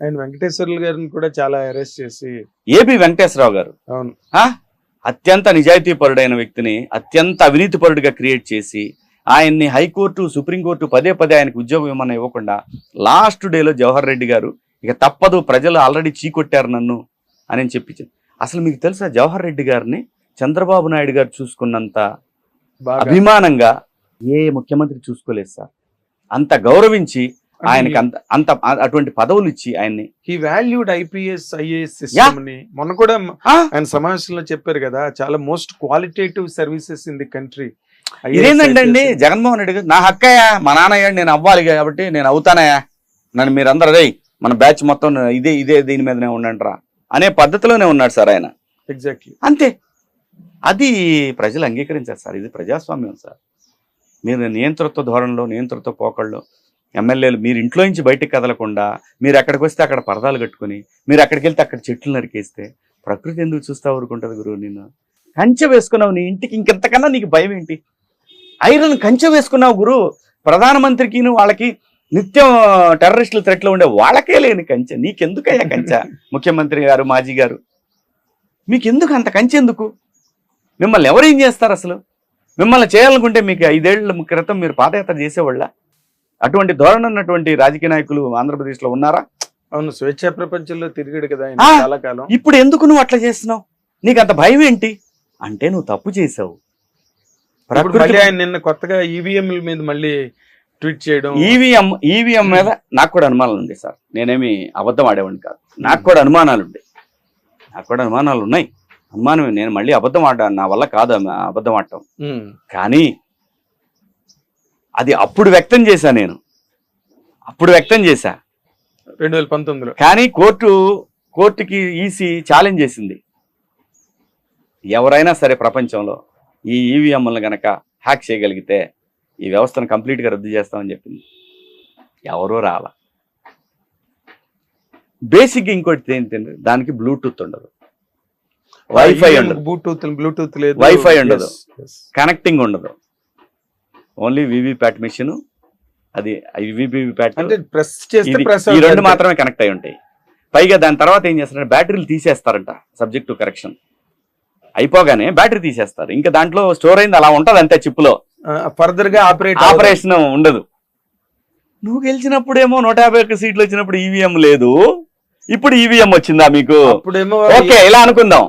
ఆయన వెంకటేశ్వర్లు గారిని కూడా చాలా అరెస్ట్ చేసి ఏబి వెంకటేశ్వరరావు గారు. అవును? అత్యంత నిజాయితీపరుడైన వ్యక్తిని అత్యంత అవినీతిపరుడిగా క్రియేట్ చేసి ఆయన్ని హైకోర్టు సుప్రీంకోర్టు పదే పదే ఆయనకు ఉద్యోగం ఇవ్వమని ఇవ్వకుండా లాస్ట్ డేలో జవహర్ రెడ్డి గారు ఇక తప్పదు ప్రజలు ఆల్రెడీ చీకొట్టారు నన్ను అని చెప్పి అసలు మీకు తెలుసా జవహర్ రెడ్డి గారిని? చంద్రబాబు నాయుడు గారు చూసుకున్నంత అభిమానంగా ఏ ముఖ్యమంత్రి చూసుకోలేదు సార్. అంత గౌరవించి ఆయనకి అంత అంత అటువంటి పదవులు ఇచ్చి ఆయన్ని. హీ వాల్యూడ్ ఐపీఎస్ ఐఏఎస్ సిస్టమ్ని మొన్న కూడా? ఆయన సమావేశంలో చెప్పారు కదా చాలా most qualitative services in the country ఇదేంటంటే అండి? జగన్మోహన్ రెడ్డి గారు నా హక్కయ్యా మా నాన్నయ్య నేను అవ్వాలి కాబట్టి నేను అవుతానయ్యా. నన్ను మీరందరూ రే మన బ్యాచ్ మొత్తం ఇదే ఇదే దీని మీదనే ఉండండిరా. అనే పద్ధతిలోనే ఉన్నాడు సార్ ఆయన. ఎగ్జాక్ట్లీ అంతే. అది ప్రజలు అంగీకరించారు సార్. ఇది ప్రజాస్వామ్యం సార్. మీరు నియంత్రిత ధోరణిలో నియంత్రిత పోకళ్ళు ఎమ్మెల్యేలు మీరు ఇంట్లో నుంచి బయటకు కదలకుండా మీరు ఎక్కడికి వస్తే అక్కడ పరదాలు కట్టుకొని మీరు అక్కడికి వెళ్తే అక్కడ చెట్లు నరికేస్తే ప్రకృతి ఎందుకు చూస్తా ఊరుకుంటుంది గురువు నేను కంచె వేసుకున్నావు నీ ఇంటికి ఇంకెంతకన్నా నీకు భయం ఏంటి? ఐరన్ కంచె వేసుకున్నావు గురు ప్రధానమంత్రికి వాళ్ళకి నిత్యం టెర్రరిస్టుల థ్రెట్లో ఉండే వాళ్ళకే లేని కంచె. నీకెందుకయ్యా కంచె? ముఖ్యమంత్రి గారు మాజీ గారు. మీకెందుకు అంత కంచె ఎందుకు? మిమ్మల్ని ఎవరేం చేస్తారు అసలు? మిమ్మల్ని చేయాలనుకుంటే మీకు ఐదేళ్ళ క్రితం మీరు పాదయాత్ర చేసేవాళ్ళ? అటువంటి ధోరణి ఉన్నటువంటి రాజకీయ నాయకులు ఆంధ్రప్రదేశ్లో ఉన్నారా? అవును స్వేచ్ఛా ప్రపంచంలో తిరిగాడు కదా ఆయన. చాలా కాలం. ఇప్పుడు ఎందుకు నువ్వు అట్లా చేస్తున్నావు? నీకు అంత భయం ఏంటి? అంటే నువ్వు తప్పు చేసావు మళ్ళీ ఆయన నిన్న కొత్తగా ఈవీఎంల మీద మళ్ళీ ట్వీట్ చేయడం. ఈవీఎం ఈవీఎం మీద నాకు కూడా అనుమానాలు ఉండే సార్. నేనేమి అబద్ధం ఆడేవాడిని కాదు. నాకు కూడా అనుమానాలు ఉండే నాకు కూడా అనుమానాలు ఉన్నాయి. అనుమానం నేను మళ్ళీ అబద్ధం ఆడా నా వల్ల కాదు అబద్ధం ఆడటం. కానీ అది అప్పుడు వ్యక్తం చేశా నేను. అప్పుడు వ్యక్తం చేశా. రెండు వేల పంతొమ్మిదిలో. కానీ కోర్టు కోర్టుకి ఈసీ ఛాలెంజ్ చేసింది. ఎవరైనా సరే ప్రపంచంలో ఈ ఈవీఎంలను గనక హ్యాక్ చేయగలిగితే ఈ వ్యవస్థను కంప్లీట్గా రద్దు చేస్తామని చెప్పింది. ఎవరూ రాల. బేసిక్గా ఇంకోటి ఏంటంటే దానికి బ్లూటూత్ ఉండదు. వైఫై ఉండదు. బ్లూటూత్ బ్లూటూత్ లేదు. Wi-Fi ఉండదు. కనెక్టింగ్ ఉండదు. ఓన్లీ వివిప్యాట్ మిషన్ అది వివిప్యాట్ ఈ రెండు మాత్రమే కనెక్ట్ అయి ఉంటాయి. పైగా దాని తర్వాత ఏం చేస్తారంటే బ్యాటరీలు తీసేస్తారంట సబ్జెక్ట్ టు కరెక్షన్. అయిపోగానే బ్యాటరీ తీసేస్తారు. ఇంకా దాంట్లో స్టోర్ అయింది అలా ఉంటది అంతే చిప్లో ఫర్దర్గా ఆపరేట్ ఆపరేషన్ ఉండదు. నువ్వు గెలిచినప్పుడేమో నూట యాభై ఒక్క సీట్లు వచ్చినప్పుడు ఈవీఎం లేదు. ఇప్పుడు ఈవీఎం వచ్చిందా మీకు? ఓకే ఇలా అనుకుందాం.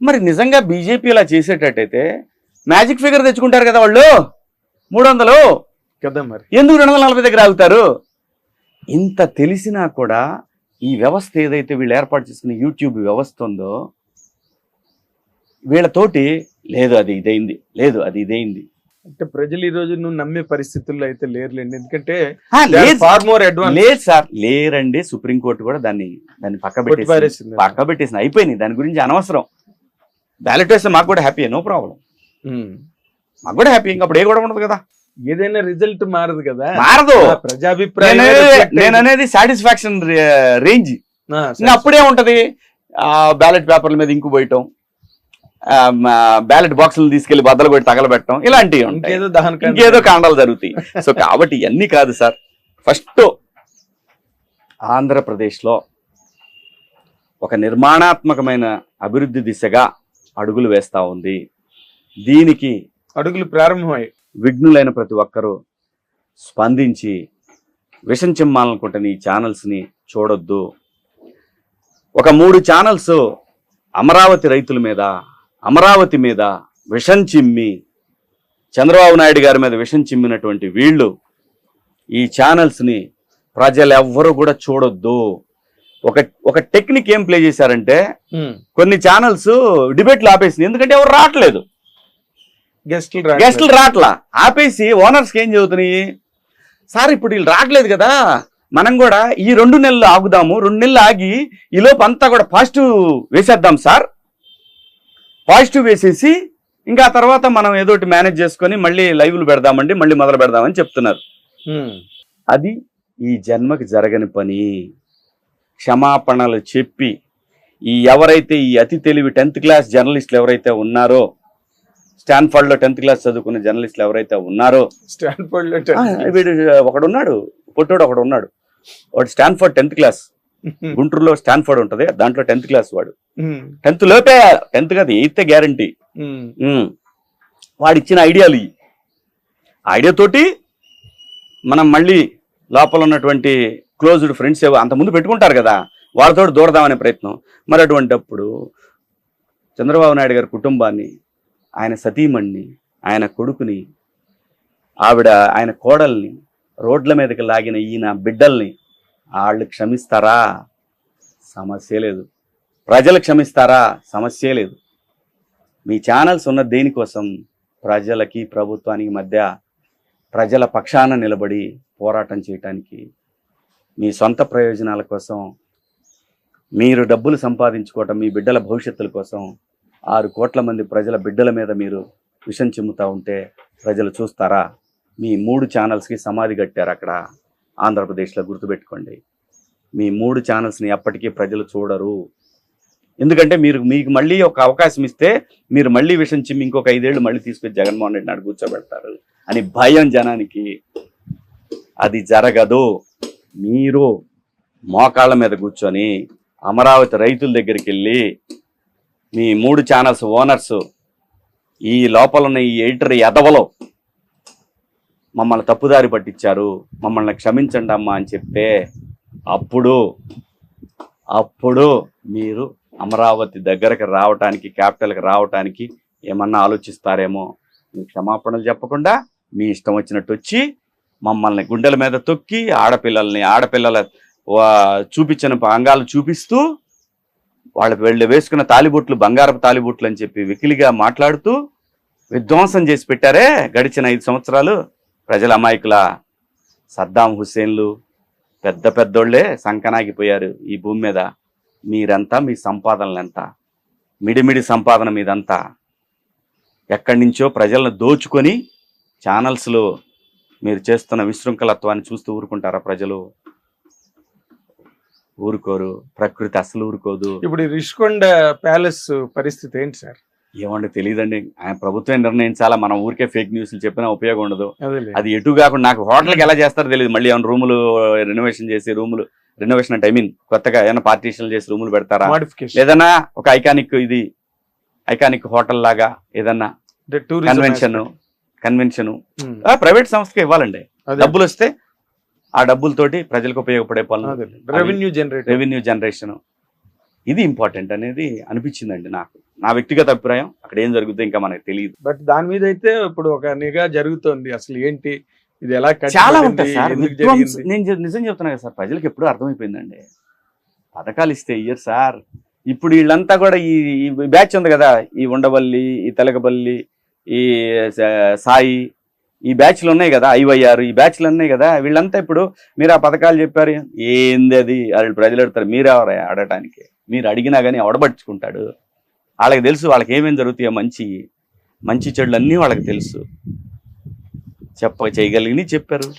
మరి నిజంగా బీజేపీ ఇలా చేసేటట్టయితే మ్యాజిక్ ఫిగర్ తెచ్చుకుంటారు కదా వాళ్ళు. మూడు వందలు మరి. ఎందుకు రెండు వందల నలభై దగ్గర ఆగుతారు? ఇంత తెలిసినా కూడా ఈ వ్యవస్థ ఏదైతే వీళ్ళు ఏర్పాటు చేసుకున్న యూట్యూబ్ వ్యవస్థ ఉందో వీళ్ళతోటి లేదు అది ఇదైంది లేదు అది ఇదైంది. అంటే ప్రజలు ఈ రోజు నువ్వు నమ్మే పరిస్థితుల్లో అయితే లేరులేండి. ఎందుకంటే లేదు. ఫార్ మోర్ అడ్వాన్స్ లేదు సార్. లేరండి సుప్రీంకోర్టు కూడా దాన్ని దాన్ని పక్క పెట్టేసి పారేసింది పక్క పెట్టేసింది అయిపోయింది దాని గురించి అనవసరం. బ్యాలెట్ వేస్తే మాకు కూడా హ్యాపీ నో ప్రాబ్లం. మాకు కూడా హ్యాపీ ఇంకా అప్పుడు ఏ కూడా ఉండదు కదా. ఏదైనా రిజల్ట్ మారదు కదా. మారదు. ప్రజాభిప్రాయం నేను అనేది- సాటిస్ఫాక్షన్ రేంజ్ అప్పుడే ఉంటది. బ్యాలెట్ పేపర్ల మీద ఇంకు పోయటం. బ్యాలెట్ బాక్సులు తీసుకెళ్ళి బద్దలు కొట్టి తగలబెట్టడం. ఇలాంటివి ఉంటాయి. ఇంకేదో దహన ఇంకేదో కాండాలు జరుగుతాయి. సో కాబట్టి ఇవన్నీ కాదు సార్. ఫస్ట్ ఆంధ్రప్రదేశ్లో ఒక నిర్మాణాత్మకమైన అభివృద్ధి దిశగా అడుగులు వేస్తా ఉంది. దీనికి అడుగులు ప్రారంభమయ్యాయి. విఘ్నులైన ప్రతి ఒక్కరూ స్పందించి విషం చిమ్మాలనుకుంటున్న ఈ ఛానల్స్ని చూడొద్దు. ఒక మూడు ఛానల్స్ అమరావతి రైతుల మీద అమరావతి మీద విషం చిమ్మి చంద్రబాబు నాయుడు గారి మీద విషం చిమ్మినటువంటి వీళ్ళు ఈ ఛానల్స్ని ప్రజలు ఎవ్వరూ కూడా చూడొద్దు. ఒక ఒక టెక్నిక్ ఏం ప్లే చేశారంటే. కొన్ని ఛానల్స్ డిబేట్లు ఆపేసింది ఎందుకంటే ఎవరు రావట్లేదు. గెస్టులు. గెస్టులు రాట్లా. ఆపేసి ఓనర్స్కి ఏం చెబుతున్నాయి సార్ ఇప్పుడు వీళ్ళు రావట్లేదు కదా. మనం కూడా ఈ రెండు నెలలు ఆగుదాము. రెండు నెలలు ఆగి ఈ లోపు అంతా కూడా పాజిటివ్ వేసేద్దాం సార్. పాజిటివ్ వేసేసి ఇంకా తర్వాత మనం ఏదో ఒకటి మేనేజ్ చేసుకొని మళ్ళీ లైవ్లు పెడదామండి మళ్ళీ మొదలు పెడదామని చెప్తున్నారు. అది ఈ జన్మకి జరగని పని. క్షమాపణలు చెప్పి ఈ ఎవరైతే ఈ అతి తెలివి టెన్త్ క్లాస్ జర్నలిస్టులు ఎవరైతే ఉన్నారో స్టాన్ఫర్డ్లో టెన్త్ క్లాస్ చదువుకున్న జర్నలిస్టులు ఎవరైతే ఉన్నారో స్టాన్ఫోర్డ్లో వీడు ఒకడు ఉన్నాడు పొట్టోడు ఒకడు ఉన్నాడు వాడు స్టాన్ఫర్డ్ టెన్త్ క్లాస్. గుంటూరులో స్టాన్ఫర్డ్ ఉంటది దాంట్లో టెన్త్ క్లాస్ వాడు. టెన్త్ లోపే టెన్త్ కాదు ఎయిత్ గ్యారంటీ. వాడు ఇచ్చిన ఐడియాలు ఇవి. ఐడియా తోటి మనం మళ్ళీ లోపల ఉన్నటువంటి క్లోజ్డ్ ఫ్రెండ్స్ ఏవో అంతకుముందు పెట్టుకుంటారు కదా వాళ్ళతో దూరదామనే ప్రయత్నం. మరి అటువంటప్పుడు చంద్రబాబు నాయుడు గారి కుటుంబాన్ని ఆయన సతీమణ్ణి ఆయన కొడుకుని ఆవిడ ఆయన కోడల్ని రోడ్ల మీదకి లాగిన ఈయన బిడ్డల్ని వాళ్ళు క్షమిస్తారా? సమస్య లేదు. ప్రజలు క్షమిస్తారా? సమస్య లేదు. మీ ఛానల్స్ ఉన్న దేనికోసం? ప్రజలకి ప్రభుత్వానికి మధ్య ప్రజల పక్షాన నిలబడి పోరాటం చేయటానికి. మీ సొంత ప్రయోజనాల కోసం మీరు డబ్బులు సంపాదించుకోవటం మీ బిడ్డల భవిష్యత్తుల కోసం ఆరు కోట్ల మంది ప్రజల బిడ్డల మీద మీరు విషం చిమ్ముతా ఉంటే ప్రజలు చూస్తారా? మీ మూడు ఛానల్స్కి సమాధి కట్టారు అక్కడ. ఆంధ్రప్రదేశ్లో గుర్తుపెట్టుకోండి. మీ మూడు ఛానల్స్ని ఎప్పటికీ ప్రజలు చూడరు. ఎందుకంటే మీరు మీకు మళ్ళీ ఒక అవకాశం ఇస్తే మీరు మళ్ళీ విషయం చిమ్మి ఇంకొక ఐదేళ్ళు మళ్ళీ తీసుకొచ్చి జగన్మోహన్ రెడ్డి నాడు కూర్చోబెడతారు. అని భయం జనానికి. అది జరగదు. మీరు మోకాళ్ళ మీద కూర్చొని అమరావతి రైతుల దగ్గరికి వెళ్ళి మీ మూడు ఛానల్స్ ఓనర్స్ ఈ లోపల ఉన్న ఈ ఎడిటర్ ఎదవలో మమ్మల్ని తప్పుదారి పట్టించారు. మమ్మల్ని క్షమించండి అమ్మా అని చెప్తే అప్పుడు అప్పుడు మీరు అమరావతి దగ్గరకు రావటానికి క్యాపిటల్కి రావటానికి ఏమన్నా ఆలోచిస్తారేమో? మీ క్షమాపణలు చెప్పకుండా మీ ఇష్టం వచ్చినట్టు వచ్చి మమ్మల్ని గుండెల మీద తొక్కి ఆడపిల్లల్ని ఆడపిల్లల చూపించిన అంగాలు చూపిస్తూ వాళ్ళ వెళ్ళి వేసుకున్న తాలిబొట్లు బంగారపు తాలిబొట్లు అని చెప్పి వికిలిగా మాట్లాడుతూ విధ్వంసం చేసి పెట్టారే గడిచిన ఐదు సంవత్సరాలు ప్రజల అమాయకుల సద్దాం హుస్సేన్లు. పెద్ద పెద్దోళ్ళే సంకనాగిపోయారు ఈ భూమి మీద. మీరంతా మీ సంపాదనలంత. మిడిమిడి సంపాదన మీదంతా. ఎక్కడి నుంచో ప్రజలను దోచుకొని ఛానల్స్లో మీరు చేస్తున్న విశృంఖలత్వాన్ని చూస్తూ ఊరుకుంటారా ప్రజలు? ఊరుకోరు ప్రకృతి అసలు ఊరుకోదు. ఇప్పుడు ఈ రిషికొండ ప్యాలెస్ పరిస్థితి ఏంటి సార్? ఏమంటే తెలియదండి ఆయన ప్రభుత్వం నిర్ణయించాలా? మనం ఊరికే ఫేక్ న్యూస్లు చెప్పినా ఉపయోగం ఉండదు. అది ఎటు కాకుండా నాకు హోటల్కి ఎలా చేస్తారో తెలియదు మళ్ళీ ఏమైనా రూములు రెనోవేషన్ చేసి రూములు రెనోవేషన్ అంటే ఐ మీన్ కొత్తగా ఏమైనా పార్టీషన్లు చేసి రూములు పెడతారా? ఏదన్నా ఒక ఐకానిక్ ఇది ఐకానిక్ హోటల్ లాగా ఏదన్నా కన్వెన్షన్ కన్వెన్షన్ ప్రైవేట్ సంస్థకి ఇవ్వాలండి. డబ్బులు వస్తే ఆ డబ్బులతోటి ప్రజలకు ఉపయోగపడే పనులు రెవెన్యూ జనరేట్ రెవెన్యూ జనరేషన్ ఇది ఇంపార్టెంట్ అనేది అనిపించిందండి నాకు. నా వ్యక్తిగత అభిప్రాయం అక్కడ ఏం జరుగుతుందో ఇంకా మనకు తెలియదు. బట్ దాని మీద అయితే ఇప్పుడు ఒక నిఘా జరుగుతోంది అసలు ఏంటి? ఇది ఎలా చాలా ఉంటాయి సార్? నేను నిజం చెప్తున్నా కదా సార్ ప్రజలకు ఎప్పుడూ అర్థమైపోయిందండి. పథకాలు ఇస్తే ఇయ్యరు సార్. ఇప్పుడు వీళ్ళంతా కూడా ఈ బ్యాచ్ ఉంది కదా ఈ ఉండవల్లి ఈ తెలకబల్లి ఈ సాయి ఈ బ్యాచ్లు ఉన్నాయి కదా ఐవైఆర్ ఈ బ్యాచ్లు ఉన్నాయి కదా వీళ్ళంతా ఇప్పుడు మీరు ఆ పథకాలు చెప్పారు. ఏంది అది? వాళ్ళు ప్రజలు అడుగుతారు మీరు ఎవరు ఆడటానికి? మీరు అడిగినా కానీ అవడబట్టుకుంటాడు వాళ్ళకి తెలుసు వాళ్ళకి ఏమేమి జరుగుతాయో మంచి మంచి చెడులు అన్నీ వాళ్ళకి తెలుసు. చెప్ప చేయగలిగినవి చెప్పారు.